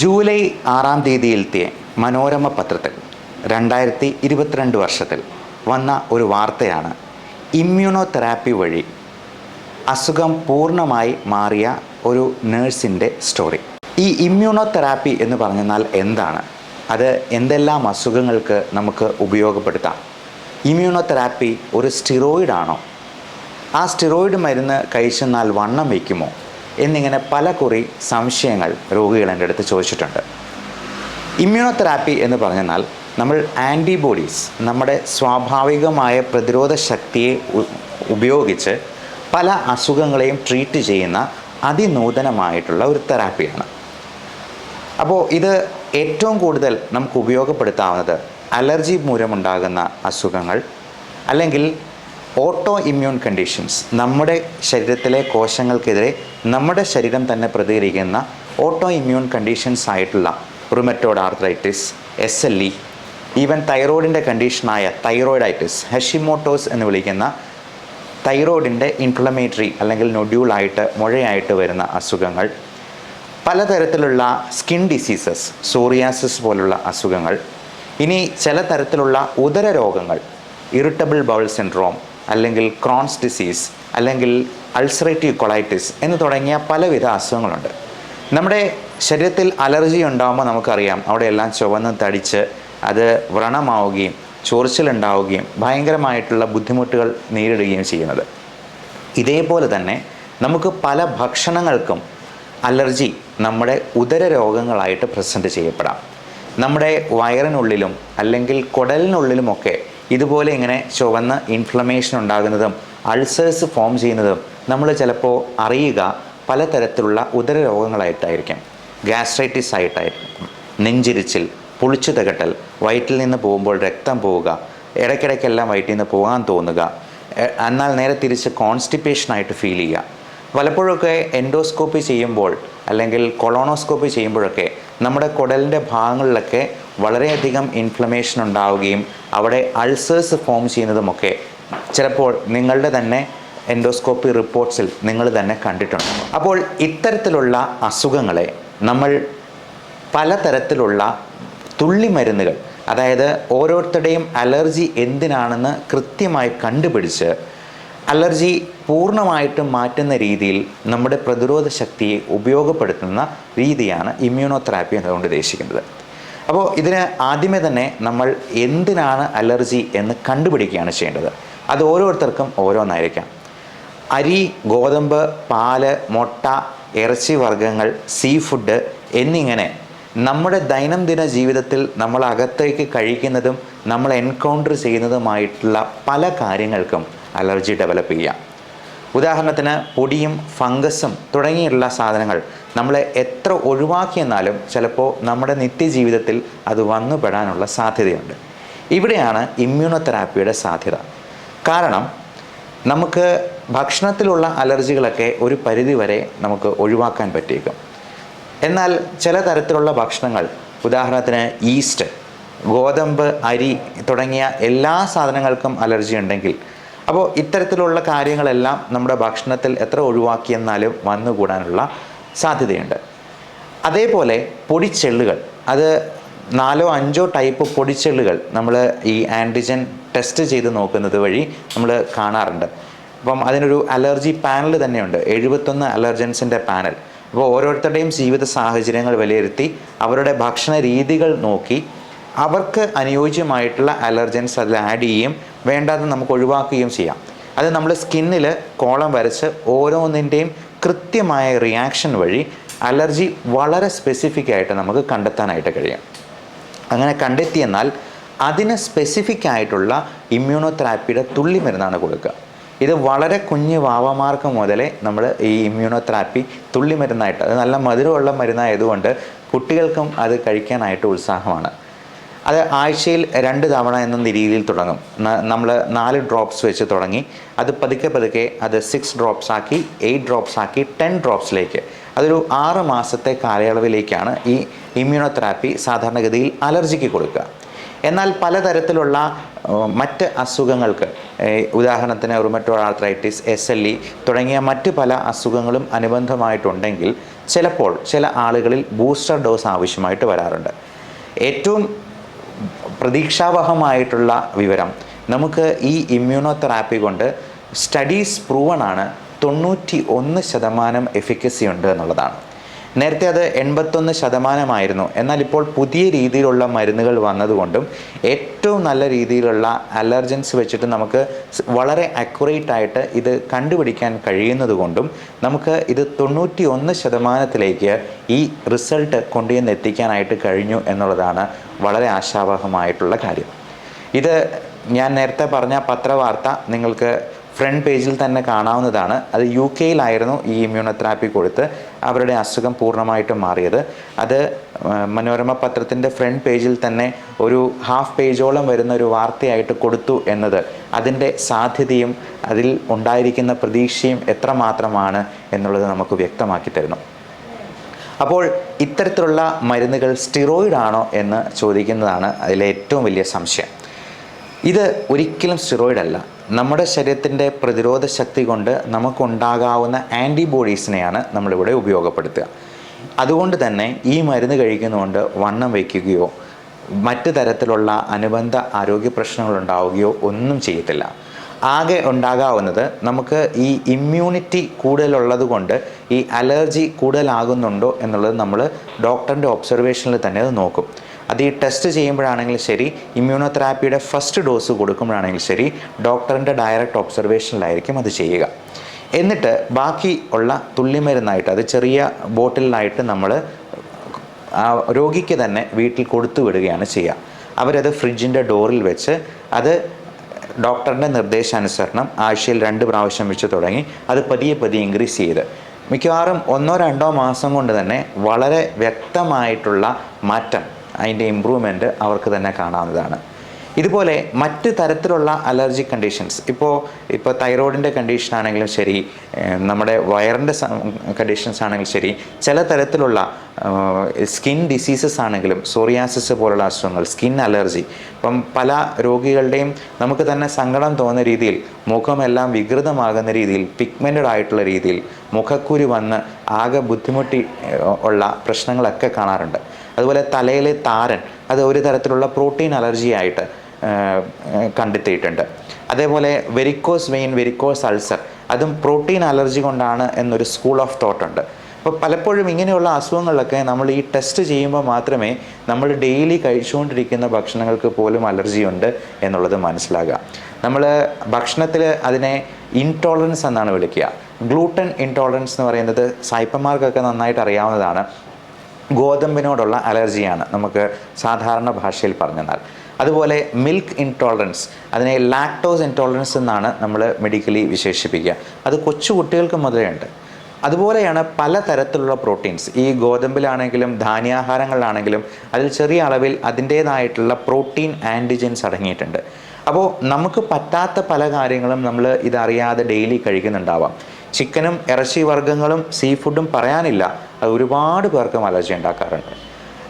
July ആറാം തീയതിയിലെത്തിയ മനോരമ പത്രത്തിൽ രണ്ടായിരത്തി ഇരുപത്തിരണ്ട് വർഷത്തിൽ വന്ന ഒരു വാർത്തയാണ് ഇമ്മ്യൂണോ തെറാപ്പി വഴി അസുഖം പൂർണമായി മാറിയ ഒരു നേഴ്സിന്റെ സ്റ്റോറി. ഈ ഇമ്മ്യൂണോ തെറാപ്പി എന്ന് പറഞ്ഞാൽ എന്താണ്? അത് എന്തെല്ലാം അസുഖങ്ങൾക്ക് നമുക്ക് ഉപയോഗപ്പെടുത്താം? ഇമ്മ്യൂണോ തെറാപ്പി ഒരു സ്റ്റിറോയിഡാണോ? ആ സ്റ്റിറോയിഡ് മരുന്ന് കഴിച്ചെന്നാൽ വണ്ണം വയ്ക്കുമോ? എന്നിങ്ങനെ പല കുറി സംശയങ്ങൾ രോഗികൾ എന്റെ അടുത്ത് ചോദിച്ചിട്ടുണ്ട്. ഇമ്മ്യൂണോതെറാപ്പി എന്ന് പറഞ്ഞാൽ നമ്മൾ ആന്റിബോഡീസ് നമ്മുടെ സ്വാഭാവികമായ പ്രതിരോധ ശക്തിയെ ഉപയോഗിച്ച് പല അസുഖങ്ങളെയും ട്രീറ്റ് ചെയ്യുന്ന അതിനൂതനമായിട്ടുള്ള ഒരു തെറാപ്പിയാണ്. അപ്പോൾ ഇത് ഏറ്റവും കൂടുതൽ നമുക്ക് ഉപയോഗപ്പെടുത്താവുന്നത് അലർജി മൂലമുണ്ടാകുന്ന അസുഖങ്ങൾ അല്ലെങ്കിൽ ഓട്ടോ ഇമ്മ്യൂൺ കണ്ടീഷൻസ് നമ്മുടെ ശരീരത്തിലെ കോശങ്ങൾക്കെതിരെ നമ്മുടെ ശരീരം തന്നെ പ്രതികരിക്കുന്ന ഓട്ടോ ഇമ്മ്യൂൺ കണ്ടീഷൻസ് ആയിട്ടുള്ള rheumatoid arthritis S L E even തൈറോയിഡിന്റെ കണ്ടീഷനായ തൈറോയിഡൈറ്റിസ് ഹെഷിമോട്ടോസ് എന്ന് വിളിക്കുന്ന തൈറോയിഡിന്റെ ഇൻഫ്ലമേറ്ററി അല്ലെങ്കിൽ നൊഡ്യൂളായിട്ട് മുഴയായിട്ട് വരുന്ന അസുഖങ്ങൾ പലതരത്തിലുള്ള സ്കിൻ ഡിസീസസ് സോറിയാസിസ് പോലുള്ള അസുഖങ്ങൾ ഇനി ചില തരത്തിലുള്ള ഉദര രോഗങ്ങൾ ഇറിറ്റബിൾ ബൗൾ സിൻഡ്രോം അല്ലെങ്കിൽ ക്രോൺസ് ഡിസീസ് അല്ലെങ്കിൽ അൾസറേറ്റീവ് കൊളൈറ്റിസ് എന്ന് തുടങ്ങിയ പലവിധ അസുഖങ്ങളുണ്ട്. നമ്മുടെ ശരീരത്തിൽ അലർജി ഉണ്ടാകുമ്പോൾ നമുക്കറിയാം അവിടെയെല്ലാം ചുവന്ന് തടിച്ച് അത് വ്രണമാവുകയും ചൊറിച്ചിലുണ്ടാവുകയും ഭയങ്കരമായിട്ടുള്ള ബുദ്ധിമുട്ടുകൾ നേരിടുകയും ചെയ്യുന്നത്. ഇതേപോലെ തന്നെ നമുക്ക് പല ഭക്ഷണങ്ങൾക്കും അലർജി നമ്മുടെ ഉദര രോഗങ്ങളായിട്ട് പ്രസന്റ് ചെയ്യപ്പെടാം. നമ്മുടെ വയറിനുള്ളിലും അല്ലെങ്കിൽ കുടലിനുള്ളിലുമൊക്കെ ഇതുപോലെ ഇങ്ങനെ ചുവന്ന് ഇൻഫ്ലമേഷൻ ഉണ്ടാകുന്നതും അൾസേഴ്സ് ഫോം ചെയ്യുന്നതും നമ്മൾ ചിലപ്പോൾ അറിയുക പലതരത്തിലുള്ള ഉദര രോഗങ്ങളായിട്ടായിരിക്കും. ഗ്യാസ്ട്രൈറ്റിസ് ആയിട്ടായിരിക്കും. നെഞ്ചിരിച്ചിൽ പുളിച്ചു തകട്ടൽ വയറ്റിൽ നിന്ന് പോകുമ്പോൾ രക്തം പോവുക ഇടയ്ക്കിടയ്ക്കെല്ലാം വയറ്റിൽ നിന്ന് പോകാൻ തോന്നുക എന്നാൽ നേരെ തിരിച്ച് കോൺസ്റ്റിപ്പേഷനായിട്ട് ഫീൽ ചെയ്യുക. പലപ്പോഴൊക്കെ എൻഡോസ്കോപ്പി ചെയ്യുമ്പോൾ അല്ലെങ്കിൽ കൊളോണോസ്കോപ്പി ചെയ്യുമ്പോഴൊക്കെ നമ്മുടെ കുടലിന്റെ ഭാഗങ്ങളിലൊക്കെ വളരെയധികം ഇൻഫ്ലമേഷൻ ഉണ്ടാവുകയും അവിടെ അൾസേഴ്സ് ഫോം ചെയ്യുന്നതുമൊക്കെ ചിലപ്പോൾ നിങ്ങളുടെ തന്നെ എൻഡോസ്കോപ്പി റിപ്പോർട്ട്സിൽ നിങ്ങൾ തന്നെ കണ്ടിട്ടുണ്ട്. അപ്പോൾ ഇത്തരത്തിലുള്ള അസുഖങ്ങളെ നമ്മൾ പലതരത്തിലുള്ള തുള്ളിമരുന്നുകൾ അതായത് ഓരോരുത്തരുടെയും അലർജി എന്തിനാണെന്ന് കൃത്യമായി കണ്ടുപിടിച്ച് അലർജി പൂർണമായിട്ടും മാറ്റുന്ന രീതിയിൽ നമ്മുടെ പ്രതിരോധ ശക്തിയെ ഉപയോഗപ്പെടുത്തുന്ന രീതിയാണ് ഇമ്മ്യൂണോതെറാപ്പി എന്നതുകൊണ്ട് ഉദ്ദേശിക്കുന്നത്. അപ്പോൾ ഇതിന് ആദ്യമേ തന്നെ നമ്മൾ എന്തിനാണ് അലർജി എന്ന് കണ്ടുപിടിക്കുകയാണ് ചെയ്യേണ്ടത്. അത് ഓരോരുത്തർക്കും ഓരോന്നായിരിക്കാം. അരി ഗോതമ്പ് പാൽ മുട്ട ഇറച്ചി വർഗങ്ങൾ സീ ഫുഡ് എന്നിങ്ങനെ നമ്മുടെ ദൈനംദിന ജീവിതത്തിൽ നമ്മൾ അകത്തേക്ക് കഴിക്കുന്നതും നമ്മൾ എൻകൗണ്ടർ ചെയ്യുന്നതുമായിട്ടുള്ള പല കാര്യങ്ങൾക്കും അലർജി ഡെവലപ്പ് ചെയ്യാം. ഉദാഹരണത്തിന് പൊടിയും ഫംഗസും തുടങ്ങിയുള്ള സാധനങ്ങൾ നമ്മളെ എത്ര ഒഴിവാക്കിയെന്നാലും ചിലപ്പോൾ നമ്മുടെ നിത്യജീവിതത്തിൽ അത് വന്നുപെടാനുള്ള സാധ്യതയുണ്ട്. ഇവിടെയാണ് ഇമ്മ്യൂണോതെറാപ്പിയുടെ സാധ്യത. കാരണം നമുക്ക് ഭക്ഷണത്തിലുള്ള അലർജികളൊക്കെ ഒരു പരിധിവരെ നമുക്ക് ഒഴിവാക്കാൻ പറ്റിയേക്കും. എന്നാൽ ചില തരത്തിലുള്ള ഭക്ഷണങ്ങൾ ഉദാഹരണത്തിന് ഈസ്റ്റ് ഗോതമ്പ് അരി തുടങ്ങിയ എല്ലാ സാധനങ്ങൾക്കും അലർജി ഉണ്ടെങ്കിൽ അപ്പോൾ ഇത്തരത്തിലുള്ള കാര്യങ്ങളെല്ലാം നമ്മുടെ ഭക്ഷണത്തിൽ എത്ര ഒഴിവാക്കിയെന്നാലും വന്നുകൂടാനുള്ള സാധ്യതയുണ്ട്. അതേപോലെ പൊടിച്ചെള്ളുകൾ അത് നാലോ അഞ്ചോ ടൈപ്പ് പൊടിച്ചെള്ളുകൾ നമ്മൾ ഈ ആന്റിജൻ ടെസ്റ്റ് ചെയ്ത് നോക്കുന്നത് വഴി നമ്മൾ കാണാറുണ്ട്. അപ്പം അതിനൊരു അലർജി പാനൽ തന്നെയുണ്ട് എഴുപത്തൊന്ന് അലർജൻസിന്റെ പാനൽ. അപ്പോൾ ഓരോരുത്തരുടെയും ജീവിത സാഹചര്യങ്ങൾ വിലയിരുത്തി അവരുടെ ഭക്ഷണ രീതികൾ നോക്കി അവർക്ക് അനുയോജ്യമായിട്ടുള്ള അലർജൻസ് അതിൽ ആഡ് ചെയ്യുകയും വേണ്ടാതെ നമുക്ക് ഒഴിവാക്കുകയും ചെയ്യാം. അത് നമ്മൾ സ്കിന്നിൽ കോളം വരച്ച് ഓരോന്നിന്റെയും കൃത്യമായ റിയാക്ഷൻ വഴി അലർജി വളരെ സ്പെസിഫിക് ആയിട്ട് നമുക്ക് കണ്ടെത്താനായിട്ട് കഴിയും. അങ്ങനെ കണ്ടെത്തിയെന്നാൽ അതിന് സ്പെസിഫിക് ആയിട്ടുള്ള ഇമ്മ്യൂണോതെറാപ്പിയുടെ തുള്ളി മരുന്നാണ് കൊടുക്കുക. ഇത് വളരെ കുഞ്ഞു വാവമാർക്ക് മുതലേ നമ്മൾ ഈ ഇമ്മ്യൂണോതെറാപ്പി തുള്ളി മരുന്നായിട്ട് അത് നല്ല മധുരമുള്ള മരുന്നായതുകൊണ്ട് കുട്ടികൾക്കും അത് കഴിക്കാനായിട്ട് ഉത്സാഹമാണ്. അത് ആഴ്ചയിൽ രണ്ട് തവണ എന്ന രീതിയിൽ തുടങ്ങും. നമ്മൾ നാല് ഡ്രോപ്സ് വെച്ച് തുടങ്ങി. അത് പതുക്കെ പതുക്കെ അത് സിക്സ് ഡ്രോപ്സ് ആക്കി എയ്റ്റ് ഡ്രോപ്സ് ആക്കി ടെൻ ഡ്രോപ്സിലേക്ക് അതൊരു ആറ് മാസത്തെ കാലയളവിലേക്കാണ് ഈ ഇമ്മ്യൂണോതെറാപ്പി സാധാരണഗതിയിൽ അലർജിക്ക് കൊടുക്കുക. എന്നാൽ പലതരത്തിലുള്ള മറ്റ് അസുഖങ്ങൾക്ക് ഉദാഹരണത്തിന് rheumatoid arthritis S L E തുടങ്ങിയ മറ്റ് പല അസുഖങ്ങളും അനുബന്ധമായിട്ടുണ്ടെങ്കിൽ ചിലപ്പോൾ ചില ആളുകളിൽ ബൂസ്റ്റർ ഡോസ് ആവശ്യമായിട്ട് വരാറുണ്ട്. ഏറ്റവും പ്രതീക്ഷാവഹമായിട്ടുള്ള വിവരം. നമുക്ക് ഈ ഇമ്മ്യൂണോ തെറാപ്പി കൊണ്ട് സ്റ്റഡീസ് പ്രൂവൺ ആണ് തൊണ്ണൂറ്റി ഒന്ന് ശതമാനം എഫിക്കസി ഉണ്ട് എന്നുള്ളതാണ്. നേരത്തെ അത് എൺപത്തൊന്ന് ശതമാനമായിരുന്നു. എന്നാൽ ഇപ്പോൾ പുതിയ രീതിയിലുള്ള മരുന്നുകൾ വന്നതുകൊണ്ടും ഏറ്റവും നല്ല രീതിയിലുള്ള അലർജൻസ് വെച്ചിട്ട് നമുക്ക് വളരെ അക്യുറേറ്റ് ആയിട്ട് ഇത് കണ്ടുപിടിക്കാൻ കഴിയുന്നതുകൊണ്ടും നമുക്ക് ഇത് തൊണ്ണൂറ്റി ഒന്ന് ശതമാനത്തിലേക്ക് ഈ റിസൾട്ട് കൊണ്ടുവന്ന് എത്തിക്കാനായിട്ട് കഴിഞ്ഞു എന്നുള്ളതാണ് വളരെ ആശാവഹമായിട്ടുള്ള കാര്യം. ഇത് ഞാൻ നേരത്തെ പറഞ്ഞ പത്രവാർത്ത നിങ്ങൾക്ക് ഫ്രണ്ട് പേജിൽ തന്നെ കാണാവുന്നതാണ്. അത് യു കെയിലായിരുന്നു ഈ ഇമ്മ്യൂണോതെറാപ്പി കൊടുത്ത് അവരുടെ അസുഖം പൂർണമായിട്ടും മാറിയത്. അത് മനോരമ പത്രത്തിന്റെ ഫ്രണ്ട് പേജിൽ തന്നെ ഒരു ഹാഫ് പേജോളം വരുന്ന ഒരു വാർത്തയായിട്ട് കൊടുത്തു എന്നത് അതിന്റെ സാധ്യതയും അതിൽ ഉണ്ടായിരിക്കുന്ന പ്രതീക്ഷയും എത്രമാത്രമാണ് എന്നുള്ളത് നമുക്ക് വ്യക്തമാക്കി തരുന്നു. അപ്പോൾ ഇത്തരത്തിലുള്ള മരുന്നുകൾ സ്റ്റിറോയിഡ് ആണോ എന്ന് ചോദിക്കുന്നതാണ് അതിലെ ഏറ്റവും വലിയ സംശയം. ഇത് ഒരിക്കലും സ്റ്റിറോയിഡ് അല്ല. നമ്മുടെ ശരീരത്തിന്റെ പ്രതിരോധ ശക്തി കൊണ്ട് നമുക്കുണ്ടാകാവുന്ന ആന്റിബോഡീസിനെയാണ് നമ്മളിവിടെ ഉപയോഗപ്പെടുത്തുക. അതുകൊണ്ട് തന്നെ ഈ മരുന്ന് കഴിക്കുന്നതുകൊണ്ട് വണ്ണം വയ്ക്കുകയോ മറ്റ് തരത്തിലുള്ള അനുബന്ധ ആരോഗ്യ പ്രശ്നങ്ങൾ ഉണ്ടാവുകയോ ഒന്നും ചെയ്യത്തില്ല. ആകെ ഉണ്ടാകാവുന്നത് നമുക്ക് ഈ ഇമ്മ്യൂണിറ്റി കൂടുതലുള്ളത് കൊണ്ട് ഈ അലർജി കൂടുതലാകുന്നുണ്ടോ എന്നുള്ളത് നമ്മൾ ഡോക്ടറിന്റെ ഒബ്സർവേഷനിൽ തന്നെ അത് നോക്കും. അത് ഈ ടെസ്റ്റ് ചെയ്യുമ്പോഴാണെങ്കിലും ശരി ഇമ്മ്യൂണോതെറാപ്പിയുടെ ഫസ്റ്റ് ഡോസ് കൊടുക്കുമ്പോഴാണെങ്കിലും ശരി ഡോക്ടറിന്റെ ഡയറക്റ്റ് ഒബ്സർവേഷനിലായിരിക്കും അത് ചെയ്യുക. എന്നിട്ട് ബാക്കി ഉള്ള തുള്ളിമരുന്നായിട്ട് അത് ചെറിയ ബോട്ടിലായിട്ട് നമ്മൾ ആ രോഗിക്ക് തന്നെ വീട്ടിൽ കൊടുത്തു വിടുകയാണ് ചെയ്യുക. അവരത് ഫ്രിഡ്ജിന്റെ ഡോറിൽ വെച്ച് അത് ഡോക്ടറിന്റെ നിർദ്ദേശാനുസരണം ആഴ്ചയിൽ രണ്ട് പ്രാവശ്യം വെച്ച് തുടങ്ങി അത് പതിയെ പതിയെ ഇൻക്രീസ് ചെയ്ത്. മിക്കവാറും ഒന്നോ രണ്ടോ മാസം കൊണ്ട് തന്നെ വളരെ വ്യക്തമായിട്ടുള്ള മാറ്റം അതിന്റെ ഇമ്പ്രൂവ്മെന്റ് അവർക്ക് തന്നെ കാണാവുന്നതാണ്. ഇതുപോലെ മറ്റ് തരത്തിലുള്ള അലർജി കണ്ടീഷൻസ് ഇപ്പോൾ ഇപ്പോൾ തൈറോയിഡിന്റെ കണ്ടീഷൻ ആണെങ്കിലും ശരി നമ്മുടെ വയറിന്റെ കണ്ടീഷൻസ് ആണെങ്കിലും ശരി ചില തരത്തിലുള്ള സ്കിൻ ഡിസീസസ് ആണെങ്കിലും സോറിയാസിസ് പോലുള്ള അസുഖങ്ങൾ സ്കിൻ അലർജി ഇപ്പം പല രോഗികളുടെയും നമുക്ക് തന്നെ സങ്കടം തോന്നുന്ന രീതിയിൽ മുഖമെല്ലാം വികൃതമാകുന്ന രീതിയിൽ പിഗ്മെന്റഡ് ആയിട്ടുള്ള രീതിയിൽ മുഖക്കുരു വന്ന് ആകെ ബുദ്ധിമുട്ടി ഉള്ള പ്രശ്നങ്ങളൊക്കെ കാണാറുണ്ട്. അതുപോലെ തലയിലെ താരൻ അത് ഒരു തരത്തിലുള്ള പ്രോട്ടീൻ അലർജി ആയിട്ട് കണ്ടെത്തിയിട്ടുണ്ട്. അതേപോലെ വെരിക്കോസ് വെയിൻ വെരിക്കോസ് അൾസർ അതും പ്രോട്ടീൻ അലർജി കൊണ്ടാണ് എന്നൊരു സ്കൂൾ ഓഫ് തോട്ട് ഉണ്ട് അപ്പോൾ പലപ്പോഴും ഇങ്ങനെയുള്ള അസുഖങ്ങളിലൊക്കെ നമ്മൾ ഈ ടെസ്റ്റ് ചെയ്യുമ്പോൾ മാത്രമേ നമ്മൾ ഡെയിലി കഴിച്ചുകൊണ്ടിരിക്കുന്ന ഭക്ഷണങ്ങൾക്ക് പോലും അലർജി ഉണ്ട് എന്നുള്ളത് മനസ്സിലാകുക. നമ്മൾ ഭക്ഷണത്തിൽ അതിനെ ഇൻടോളറൻസ് എന്നാണ് വിളിക്കുക. ഗ്ലൂട്ടൻ ഇൻടോളറൻസ് എന്ന് പറയുന്നത് സായിപ്പന്മാർക്കൊക്കെ നന്നായിട്ട് അറിയാവുന്നതാണ്. ഗോതമ്പിനോടുള്ള അലർജിയാണ് നമുക്ക് സാധാരണ ഭാഷയിൽ പറഞ്ഞെന്നാൽ അതുപോലെ മിൽക്ക് ഇൻടോളറൻസ് അതിനെ ലാക്ടോസ് ഇൻടോളറൻസ് എന്നാണ് നമ്മൾ മെഡിക്കലി വിശേഷിപ്പിക്കുക. അത് കൊച്ചു കുട്ടികൾക്ക് മുതലേ ഉണ്ട്. അതുപോലെയാണ് പല തരത്തിലുള്ള പ്രോട്ടീൻസ് ഈ ഗോതമ്പിലാണെങ്കിലും ധാന്യാഹാരങ്ങളിലാണെങ്കിലും അതിൽ ചെറിയ അളവിൽ അതിന്റേതായിട്ടുള്ള പ്രോട്ടീൻ ആന്റിജൻസ് അടങ്ങിയിട്ടുണ്ട്. അപ്പോൾ നമുക്ക് പറ്റാത്ത പല കാര്യങ്ങളും നമ്മൾ ഇതറിയാതെ ഡെയിലി കഴിക്കുന്നുണ്ടാവാം. ചിക്കനും ഇറച്ചി വർഗങ്ങളും സീ ഫുഡും പറയാനില്ല. അത് ഒരുപാട് പേർക്കും അലർജി ഉണ്ടാക്കാറുണ്ട്.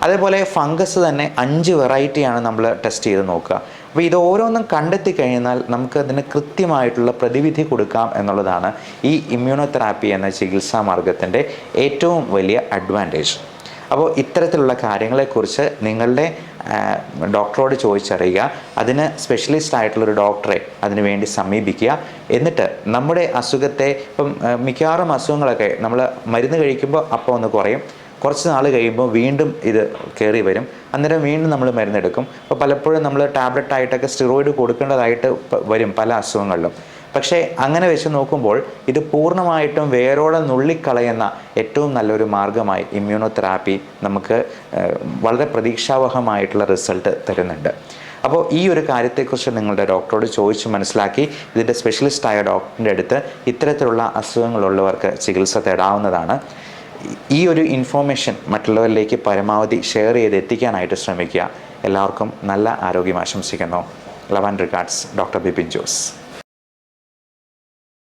അതേപോലെ ഫംഗസ് തന്നെ അഞ്ച് വെറൈറ്റിയാണ് നമ്മൾ ടെസ്റ്റ് ചെയ്ത് നോക്കുക. അപ്പോൾ ഇത് ഓരോന്നും കണ്ടെത്തി കഴിഞ്ഞാൽ നമുക്ക് അതിന് കൃത്യമായിട്ടുള്ള പ്രതിവിധി കൊടുക്കാം എന്നുള്ളതാണ് ഈ ഇമ്മ്യൂണോതെറാപ്പി എന്ന ചികിത്സാ മാർഗത്തിന്റെ ഏറ്റവും വലിയ അഡ്വാന്റേജ് അപ്പോൾ ഇത്തരത്തിലുള്ള കാര്യങ്ങളെക്കുറിച്ച് നിങ്ങളുടെ ഡോക്ടറോട് ചോദിച്ചറിയുക അതിന് സ്പെഷ്യലിസ്റ്റ് ആയിട്ടുള്ളൊരു ഡോക്ടറെ അതിനു വേണ്ടി സമീപിക്കുക. എന്നിട്ട് നമ്മുടെ അസുഖത്തെ ഇപ്പം മിക്കവാറും അസുഖങ്ങളൊക്കെ നമ്മൾ മരുന്ന് കഴിക്കുമ്പോൾ അപ്പോൾ ഒന്ന് കുറയും. കുറച്ച് നാൾ കഴിയുമ്പോൾ വീണ്ടും ഇത് കയറി വരും. അന്നേരം വീണ്ടും നമ്മൾ മരുന്നെടുക്കും. അപ്പോൾ പലപ്പോഴും നമ്മൾ ടാബ്ലറ്റ് ആയിട്ടൊക്കെ സ്റ്റിറോയിഡ് കൊടുക്കേണ്ടതായിട്ട് വരും പല അസുഖങ്ങളിലും. പക്ഷേ അങ്ങനെ വെച്ച് നോക്കുമ്പോൾ ഇത് പൂർണമായിട്ടും വേരോടെ നുള്ളിക്കളയുന്ന ഏറ്റവും നല്ലൊരു മാർഗമായി ഇമ്മ്യൂണോ തെറാപ്പി നമുക്ക് വളരെ പ്രതീക്ഷാവഹമായിട്ടുള്ള റിസൾട്ട് തരുന്നുണ്ട്. അപ്പോൾ ഈ ഒരു കാര്യത്തെക്കുറിച്ച് നിങ്ങളുടെ ഡോക്ടറോട് ചോദിച്ച് മനസ്സിലാക്കി ഇതിന്റെ സ്പെഷ്യലിസ്റ്റായ ഡോക്ടറിന്റെ അടുത്ത് ഇത്തരത്തിലുള്ള അസുഖങ്ങളുള്ളവർക്ക് ചികിത്സ തേടാവുന്നതാണ്. ഈ ഒരു ഇൻഫോർമേഷൻ മറ്റുള്ളവരിലേക്ക് പരമാവധി ഷെയർ ചെയ്ത് എത്തിക്കാനായിട്ട് ശ്രമിക്കുക. എല്ലാവർക്കും നല്ല ആരോഗ്യം ആശംസിക്കുന്നു. Love and regards doctor Bipin Jose.